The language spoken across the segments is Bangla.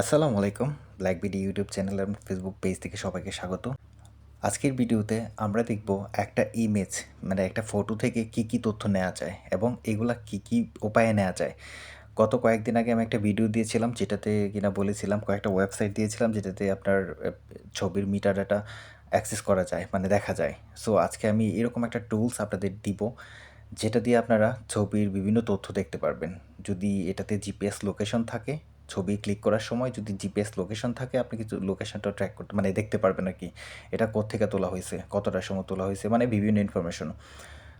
আসসালামু আলাইকুম ব্ল্যাক বিডি ইউটিউব চ্যানেল এবং ফেসবুক পেজ থেকে সবাইকে স্বাগত। আজকের ভিডিওতে আমরা দেখব একটা ইমেজ মানে একটা ফটো থেকে কি কি তথ্য নেওয়া যায় এবং এগুলা কি কি উপায়ে নেওয়া যায়। গত কয়েকদিন আগে আমি একটা ভিডিও দিয়েছিলাম যেটাতে কিনা বলেছিলাম, কয়েকটা ওয়েবসাইট দিয়েছিলাম যেটাতে আপনার ছবির মিটার ডাটা অ্যাক্সেস করা যায় মানে দেখা যায়। সো আজকে আমি এরকম একটা টুলস আপনাদের দিব, যেটা দিয়ে আপনারা ছবির বিভিন্ন তথ্য দেখতে পারবেন। যদি এটাতে জিপিএস লোকেশন থাকে ছবি ক্লিক করার সময় যদি জিপিএস লোকেশন থাকে, আপনি কিছু লোকেশনটা ট্র্যাক করতে মানে দেখতে পারবেন আর কি, এটা কোত্থেকে তোলা হয়েছে, কতটা সময় তোলা হয়েছে মানে বিভিন্ন ইনফরমেশন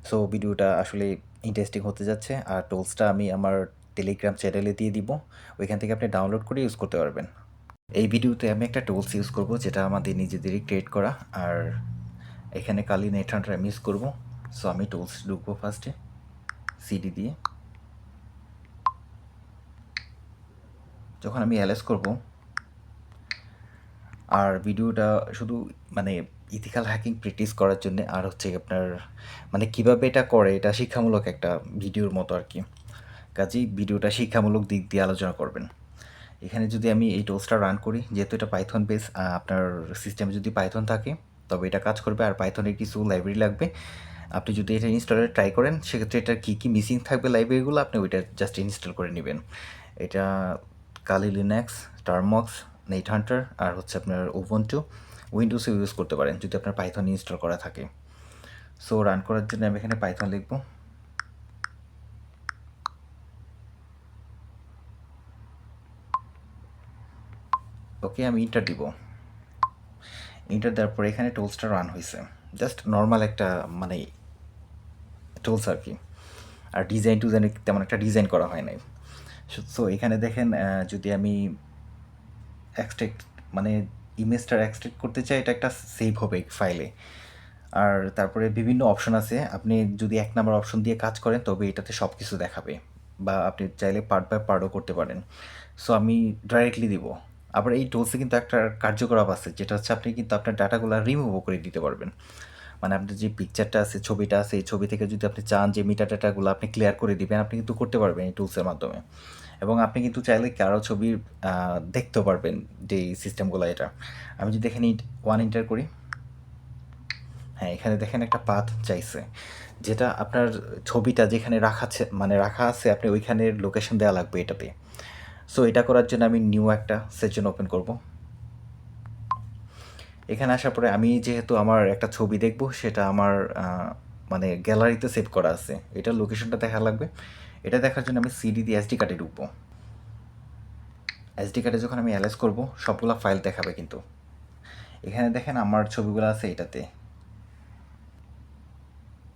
সো ভিডিওটা আসলে ইন্টারেস্টিং হতে যাচ্ছে, আর টোলসটা আমি আমার টেলিগ্রাম চ্যানেলে দিয়ে দিব, ওইখান থেকে আপনি ডাউনলোড করে ইউজ করতে পারবেন। এই ভিডিওতে আমি একটা টোলস ইউজ করব, যেটা আমাদের নিজেদেরই ক্রিয়েট করা, আর এখানে কালি নেট আমি ইউজ করব। সো আমি টুলস ঢুকবো ফার্স্টে সিডি দিয়ে। যখন আমি অ্যালেস করব, আর ভিডিওটা শুধু মানে ইথিক্যাল হ্যাকিং প্র্যাকটিস করার জন্য, আর হচ্ছে আপনার মানে কীভাবে এটা করে, এটা শিক্ষামূলক একটা ভিডিওর মতো আর কি। কাজেই ভিডিওটা শিক্ষামূলক দিক দিয়ে আলোচনা করবেন। এখানে যদি আমি এই টোলসটা রান করি, যেহেতু এটা পাইথন বেস আপনার সিস্টেমে যদি পাইথন থাকে, তবে এটা কাজ করবে। আর পাইথনের কিছু লাইব্রেরি লাগবে। আপনি যদি এটা ইনস্টলে ট্রাই করেন, সেক্ষেত্রে এটা কী কী মিসিং থাকবে লাইব্রেরিগুলো আপনি ওইটা জাস্ট ইনস্টল করে নেবেন। এটা Kali Linux Termux net Hunter আর হচ্ছে আপনার ওভেন্টু উইন্ডোজে ইউজ করতে পারেন যদি আপনার পাইথন ইনস্টল করা থাকে। সো রান করার জন্য আমি এখানে পাইথন লিখব। ওকে আমি ইন্টার দিব। ইন্টার দেওয়ার পরে এখানে টুলসটা রান হয়েছে জাস্ট নর্মাল একটা মানে টুলস আর কি। আর ডিজাইন টুজাইন তেমন একটা ডিজাইন করা হয় নাই। সো এখানে দেখেন যদি আমি এক্সট্রাক্ট মানে ইমেজটার এক্সট্রাক্ট করতে চাই, এটা একটা সেভ হবে ফাইলে আর তারপরে বিভিন্ন অপশন আছে। আপনি যদি এক নাম্বার অপশন দিয়ে কাজ করেন, তবে এটাতে সব কিছু দেখাবে। বা আপনি চাইলে পার্ট বাই পার্টও করতে পারেন। সো আমি ডাইরেক্টলি দিব। আবার এই টুলসে কিন্তু একটা কার্যকলাপ আছে, যেটা হচ্ছে আপনি কিন্তু আপনার ডাটাগুলো রিমুভও করে দিতে পারবেন। মানে আপনার যে পিকচারটা আছে, ছবিটা আছে, এই ছবি থেকে যদি আপনি চান যে মিটা ডাটাগুলো আপনি ক্লিয়ার করে দিবেন, আপনি কিন্তু করতে পারবেন এই টুলসের মাধ্যমে। এবং আপনি কিন্তু চাইলে কারও ছবি দেখতেও পারবেন যে সিস্টেমগুলো এটা। আমি যদি এখানে ওয়ান ইন্টার করি। হ্যাঁ এখানে দেখেন একটা পাথ চাইছে, যেটা আপনার ছবিটা যেখানে রাখা মানে রাখা আছে, আপনি ওইখানের লোকেশন দেওয়া লাগবে এটাতে। সো এটা করার জন্য আমি নিউ একটা সেশন ওপেন করব। এখানে আসার পরে আমি যেহেতু আমার একটা ছবি দেখব, সেটা আমার মানে গ্যালারিতে সেভ করা আছে। এটার লোকেশনটা দেখা লাগবে। এটা দেখার জন্য আমি সিডি দিয়ে এসডি কার্ডে ঢুকবো। এসডি কার্ডে যখন আমি অ্যালেস করব, সবগুলো ফাইল দেখাবে কিন্তু। এখানে দেখেন আমার ছবিগুলো আছে এটাতে।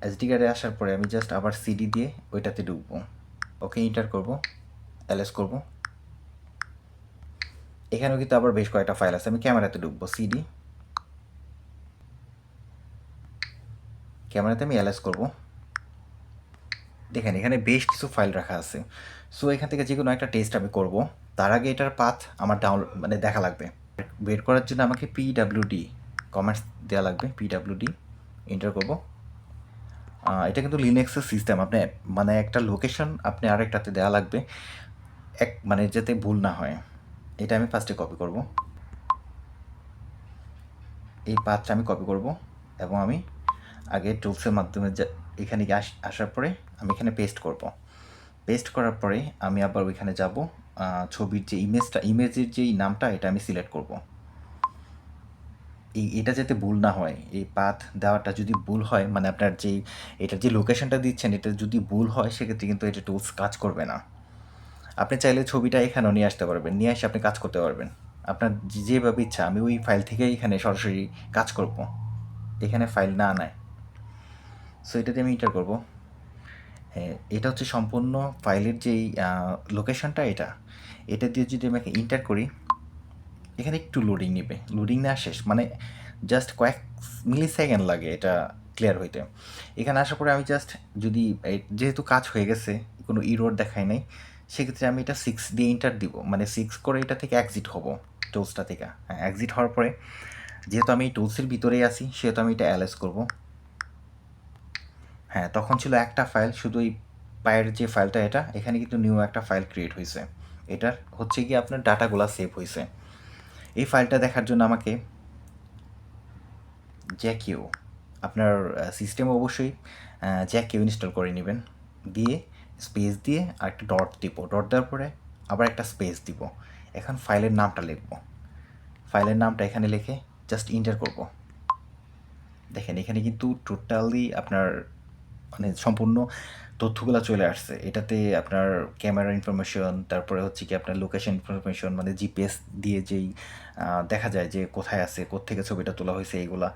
এসডি কার্ডে আসার পরে আমি জাস্ট আবার সিডি দিয়ে ওইটাতে ঢুকবো। ওকে ইন্টার করব অ্যালেস করব। এখানেও কিন্তু আবার বেশ কয়েকটা ফাইল আছে। আমি ক্যামেরাতে ঢুকবো সিডি ক্যামেরাতে আমি অ্যালেস করব। দেখেন, এখানে বেশ কিছু ফাইল রাখা আছে। সো, এখান থেকে যে কোনো একটা টেস্ট আমি করব। তার আগে এটার পাথ আমার ডাউনলোড মানে দেখা লাগবে। বের করার জন্য আমাকে পিডাব্লিউডি কমেন্টস দেওয়া লাগবে পিডাব্লিউডি এন্টার করব। এটা কিন্তু লিনাক্সের সিস্টেম আপনি মানে একটা লোকেশন আপনি আরেকটাতে দেওয়া লাগবে। এক মানে যাতে ভুল না হয়। এটা আমি ফার্স্টে কপি করব। এই পাথটা আমি কপি করব এবং আমি আগে টুলসের মাধ্যমে এখানে গিয়ে আস- আসার পরে আমি এখানে পেস্ট করব। পেস্ট করার পরে আমি আবার ওইখানে যাব ছবির যে ইমেজটা ইমেজের যেই নামটা, এটা আমি সিলেক্ট করব। এই, এটা যাতে ভুল না হয়, এই পাথ দেওয়াটা যদি ভুল হয় মানে আপনার যেই এটার যে লোকেশনটা দিচ্ছেন, এটা যদি ভুল হয়, সেক্ষেত্রে কিন্তু এটা টুলস কাজ করবে না। আপনি চাইলে ছবিটা এখানেও নিয়ে আসতে পারবেন, নিয়ে এসে আপনি কাজ করতে পারবেন। আপনার যেভাবে ইচ্ছা, আমি ওই ফাইল থেকে এখানে সরাসরি কাজ করব। এখানে ফাইল না নেয়। সো এটাতে আমি ইন্টার করব। এটা হচ্ছে সম্পূর্ণ ফাইলের যেই লোকেশনটা এটা এটা দিয়ে যদি আমি ইন্টার করি, এখানে একটু লোডিং নেবে। লোডিং না শেষ মানে জাস্ট কয়েক মিলি সেকেন্ড লাগে এটা ক্লিয়ার হইতে। এখানে আসার পরে আমি জাস্ট যদি যেহেতু কাজ হয়ে গেছে, কোনো ইরোড দেখায় নাই, সেক্ষেত্রে আমি এটা সিক্স দিয়ে ইন্টার দিব। মানে সিক্স করে এটা থেকে এক্সিট হব টুলসটা থেকে। হ্যাঁ এক্সিট হওয়ার পরে, যেহেতু আমি টুলসের ভিতরেই আছি, সেহেতু আমি এটা অ্যালেস করব। হ্যাঁ তখন ছিল একটা ফাইল শুধু এই পায়ের যে ফাইলটা এটা, এখানে কিন্তু নিউ একটা ফাইল ক্রিয়েট হয়েছে। এটার হচ্ছে কি আপনার ডাটাগুলো সেভ হয়েছে। এই ফাইলটা দেখার জন্য আমাকে জ্যাকিও আপনার সিস্টেম অবশ্যই জ্যাকিও ইনস্টল করে নেবেন। দিয়ে স্পেস দিয়ে আর একটা ডট দিব। ডট দেওয়ার পরে আবার একটা স্পেস দিব। এখন ফাইলের নামটা লিখব। ফাইলের নামটা এখানে লিখে জাস্ট ইন্টার করব। দেখেন, এখানে কিন্তু টোটালি আপনার মানে সম্পূর্ণ তথ্যগুলো চলে আসছে। এটাতে আপনার ক্যামেরা ইনফরমেশন, তারপরে হচ্ছে কি আপনার লোকেশন ইনফরমেশন মানে জিপিএস দিয়ে যেই দেখা যায় যে কোথায় আছে, কোত্থেকে ছবিটা তোলা হয়েছে এইগুলা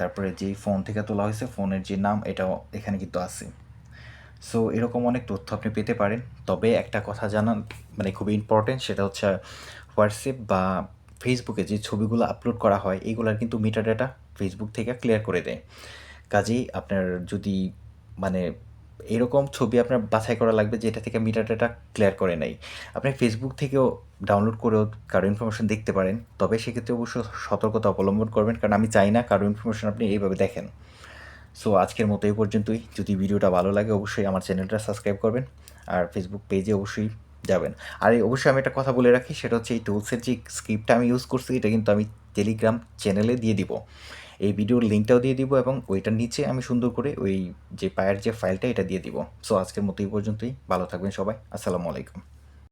তারপরে যেই ফোন থেকে তোলা হয়েছে ফোনের যে নাম, এটাও এখানে কিন্তু আছে। সো এরকম অনেক তথ্য আপনি পেতে পারেন। তবে একটা কথা জানান মানে খুবই ইম্পর্টেন্ট সেটা হচ্ছে হোয়াটসঅ্যাপ বা ফেসবুকে যে ছবিগুলো আপলোড করা হয়, এগুলার কিন্তু মিটার ডেটা ফেসবুক থেকে ক্লিয়ার করে দেয়। কাজেই আপনার যদি মানে এরকম ছবি আপনার বাছাই করা লাগবে যেটা থেকে মিটার ডেটা ক্লিয়ার করে নেয়। আপনি ফেসবুক থেকেও ডাউনলোড করেও কারও ইনফরমেশন দেখতে পারেন, তবে সেক্ষেত্রে অবশ্য সতর্কতা অবলম্বন করবেন, কারণ আমি চাই না কারও ইনফরমেশন আপনি এইভাবে দেখেন। সো আজকের মতো এই পর্যন্তই। যদি ভিডিওটা ভালো লাগে, অবশ্যই আমার চ্যানেলটা সাবস্ক্রাইব করবেন, আর ফেসবুক পেজে অবশ্যই যাবেন। আর অবশ্যই আমি একটা কথা বলে রাখি, সেটা হচ্ছে এই টুলসের যে স্ক্রিপ্টটা আমি ইউজ করছি, এটা কিন্তু আমি টেলিগ্রাম চ্যানেলে দিয়ে দিব। এই ভিডিওর লিঙ্কটাও দিয়ে দিব এবং ওইটার নিচে আমি সুন্দর করে ওই যে পায়ের যে ফাইলটা, এটা দিয়ে দিব। সো আজকের মতো এই পর্যন্তই। ভালো থাকবেন সবাই। আসসালামু আলাইকুম।